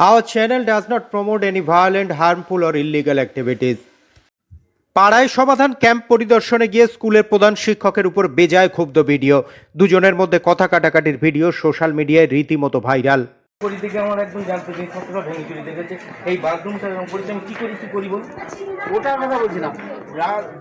Our channel does not promote any violent, harmful, or illegal activities. পাড়ায় সমাধান camp পরিদর্শনে গিয়ে স্কুলের প্রধান শিক্ষকের উপর বেজায় ক্ষুব্ধ ভিডিও। দুজনের মধ্যে কথা কাটাকাটির ভিডিও সোশ্যাল মিডিয়ায় রীতিমতো ভাইরাল। করি থেকে আমার একদম জানতে যে ছাত্ররা ভেঙে চুরি দেখেছে? এই বাথরুমটা এরকম করেছে আমি কি করি কি করি বল ওটার কথা বলছি না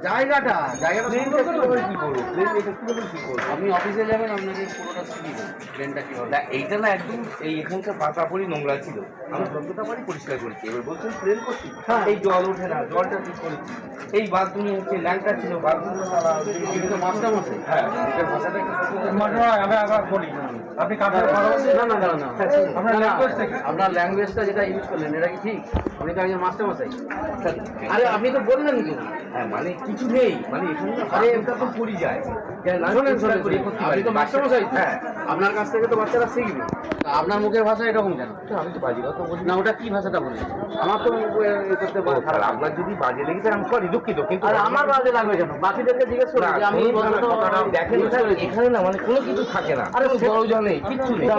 জায়গাটা জায়গাটা সুন্দর করে কি করব প্লেন এটা কীভাবে কি করব আপনি অফিসে যাবেন আপনাকে পুরোটা শিখিয়ে দেবো প্লেনটা কীভাবে? এইটা না একদম এই এখানকার পাতা পরি নোংরা ছিল। আমি যতটা পারি পরিষ্কার করেছি। এবার বলছেন প্লেন করছি। এই জল ওঠে না জলটা ঠিক করেছি। এই বাথরুমে হচ্ছে ল্যাংটা ছিল বাথরুমটা সারা এটা তো হ্যাঁ এটার ভাষাটা একটু আমি আবার বলি। আপনি না না না না। আপনার ল্যাঙ্গুয়েজটা কি? আপনার ল্যাঙ্গুয়েজটা যেটা ইউজ করলেন এটা কি ঠিক? আপনি তো একজন মাস্টার মশাই। আরে আপনি তো বললেন কি হ্যাঁ মানে কিছু নেই। মানে এখানে আরে এটা তো পুরি যায়। শোনেন শোনেন আপনি তো মাস্টার মশাই হ্যাঁ। আপনার কাছ থেকে তো বাচ্চারা শিখবে। আপনার মুখের ভাষা এরকম কেন? আমি তো বাজি কথা বলি। না ওটা কি ভাষাটা বলি? আমার তো করতে পারে। আপনার যদি বাজে লেগে লেগেছে আমি সরি দুঃখিত কিন্তু আর আমার বাজে লাগবে কেন? বাকিদেরকে জিজ্ঞেস করি যে আমি দেখেন এখানে না মানে কোনো কিছু থাকে না। আরে দরজা নেই কিচ্ছু নেই।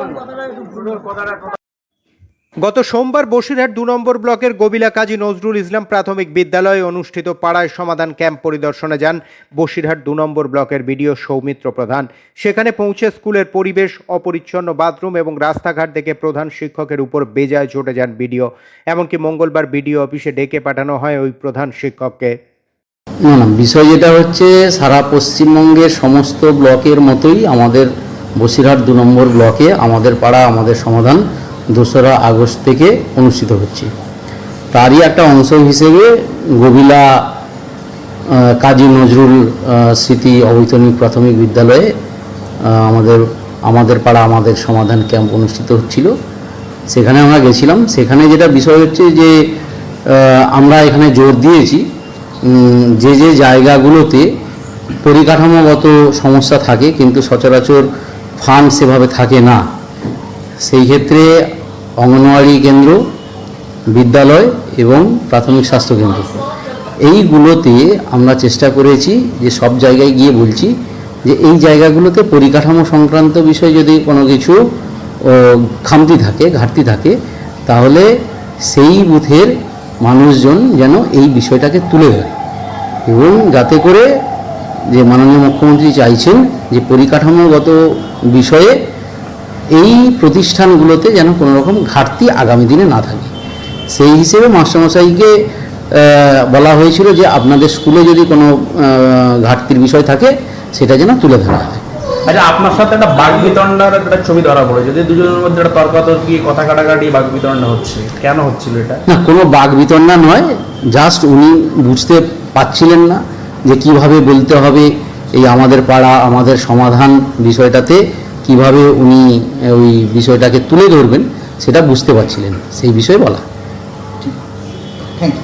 গত সোমবার বসিরহাট দু নম্বর ব্লকের গবিলা কাজী নজরুল ইসলাম প্রাথমিক বিদ্যালয়ে অনুষ্ঠিত পাড়ায় সমাধান ক্যাম্প পরিদর্শনে যান বসিরহাট দু নম্বর ব্লকের বিডিও সৌমিত্র প্রধান। সেখানে পৌঁছে স্কুলের পরিবেশ, অপরিচ্ছন্ন বাথরুম এবং রাস্তাঘাট দেখে প্রধান শিক্ষকের উপর বেজায় চটে যান বিডিও। এমনকি মঙ্গলবার বিডিও অফিসে ডেকে পাঠানো হয় ওই প্রধান শিক্ষককে। না না, বিষয় যেটা হচ্ছে, সারা পশ্চিমবঙ্গের সমস্ত ব্লকের মতোই আমাদের বসিরহাট দু নম্বর ব্লকে আমাদের পাড়া, আমাদের সমাধান দোসরা আগস্ট থেকে অনুষ্ঠিত হচ্ছে। তারই একটা অংশ হিসেবে গবিলা কাজী নজরুল স্মৃতি অবৈতনিক প্রাথমিক বিদ্যালয়ে আমাদের আমাদের পাড়া, আমাদের সমাধান ক্যাম্প অনুষ্ঠিত হচ্ছিল। সেখানে আমরা গেছিলাম। সেখানে যেটা বিষয় হচ্ছে যে আমরা এখানে জোর দিয়েছি যে যে জায়গাগুলোতে পরিকাঠামোগত সমস্যা থাকে, কিন্তু সচরাচর ফান্ড সেভাবে থাকে না। সেই ক্ষেত্রে অঙ্গনওয়াড়ি কেন্দ্র, বিদ্যালয় এবং প্রাথমিক স্বাস্থ্যকেন্দ্র এইগুলোতে আমরা চেষ্টা করেছি যে সব জায়গায় গিয়ে বলছি যে এই জায়গাগুলোতে পরিকাঠামো সংক্রান্ত বিষয়ে যদি কোনো কিছু খামতি থাকে, ঘাটতি থাকে, তাহলে সেই বুথের মানুষজন যেন এই বিষয়টাকে তুলে ধরে এবং যাতে করে যে মাননীয় মুখ্যমন্ত্রী চাইছেন যে পরিকাঠামোগত বিষয়ে এই প্রতিষ্ঠানগুলোতে যেন কোনো রকম ঘাটতি আগামী দিনে না থাকে। সেই হিসেবে মাস্টারমশাইকে বলা হয়েছিল যে আপনাদের স্কুলে যদি কোনো ঘাটতির বিষয় থাকে সেটা যেন তুলে ধরা হয়। আচ্ছা আপনার সাথে একটা বাঘ বিতণ্ডার একটা ছবি ধরা পড়ে যদি দুজনের মধ্যে একটা তর্কাতর্কি কথা কাটাকাটি বাঘ বিতণ্ডা হচ্ছে কেন হচ্ছিল এটা? না কোনো বাঘ বিতণ্ডা নয় জাস্ট উনি বুঝতে পারছিলেন না যে কীভাবে বলতে হবে এই আমাদের পাড়া আমাদের সমাধান বিষয়টাতে। কীভাবে উনি ওই বিষয়টাকে তুলে ধরবেন সেটা বুঝতে পারছিলেন সেই বিষয়ে বলা। Thank you